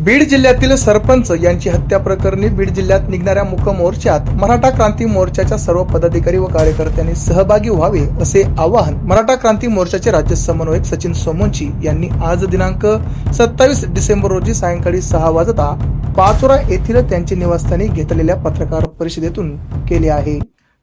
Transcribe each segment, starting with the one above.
बीड जिल्ह्यातील सरपंच यांची हत्या प्रकरणी बीड जिल्ह्यात निघणाऱ्या मुक मोर्चात मराठा क्रांती मोर्चाच्या सर्व पदाधिकारी व कार्यकर्त्यांनी सहभागी व्हावे असे आवाहन मराठा क्रांती मोर्चाचे राज्य समन्वयक सचिन सोमोंची यांनी आज दिनांक सत्तावीस डिसेंबर रोजी सायंकाळी सहा वाजता पाचोरा येथील त्यांची निवासस्थानी घेतलेल्या पत्रकार परिषदेतून केले आहे.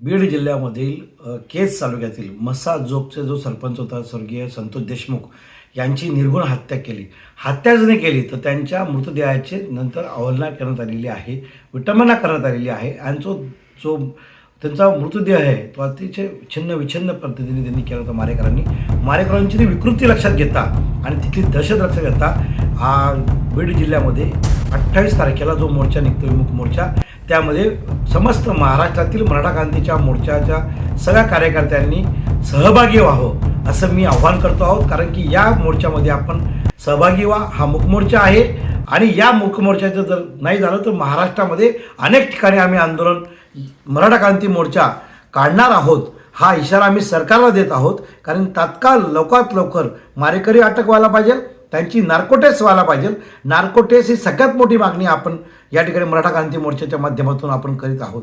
बीड जिल्ह्यामधील केस केज तालुक्यातील मसा जोगचे जो सरपंच होता स्वर्गीय संतोष देशमुख यांची निर्गुण हत्या केली. हत्या जरी केली तर त्यांच्या मृतदेहाचे नंतर अवलना करण्यात आलेली आहे विटंबना करण्यात आलेली आहे आणि जो जो त्यांचा मृतदेह आहे तो अतिशय छिन्न विछिन्न पद्धतीने त्यांनी केला होता मारेकरांनी मारेकरांची ती विकृती लक्षात घेता आणि तिथली दहशत लक्षात घेता हा बीड जिल्ह्यामध्ये अठ्ठावीस तारखेला जो मोर्चा निघतो विमुख मोर्चा त्यामध्ये समस्त महाराष्ट्रातील मराठा क्रांतीच्या मोर्चाच्या सगळ्या कार्यकर्त्यांनी सहभागी व्हावं. असं मी आव्हान करतो आहोत कारण की या मोर्चामध्ये आपण सहभागी व्हा. हा मुकमोर्चा आहे. आणि या मुकमोर्चाचं जर नाही झालं तर महाराष्ट्रामध्ये अनेक ठिकाणी आम्ही आंदोलन मराठा क्रांती मोर्चा काढणार आहोत. हा इशारा आम्ही सरकारला देत आहोत कारण तात्काळ लवकरात लवकर मारेकरी अटक व्हायला पाहिजे त्यांची नार्कोटेस व्हायला पाहिजे. नार्कोटेस ही सगळ्यात मोठी मागणी आपण या ठिकाणी मराठा क्रांती मोर्चाच्या माध्यमातून आपण करीत आहोत.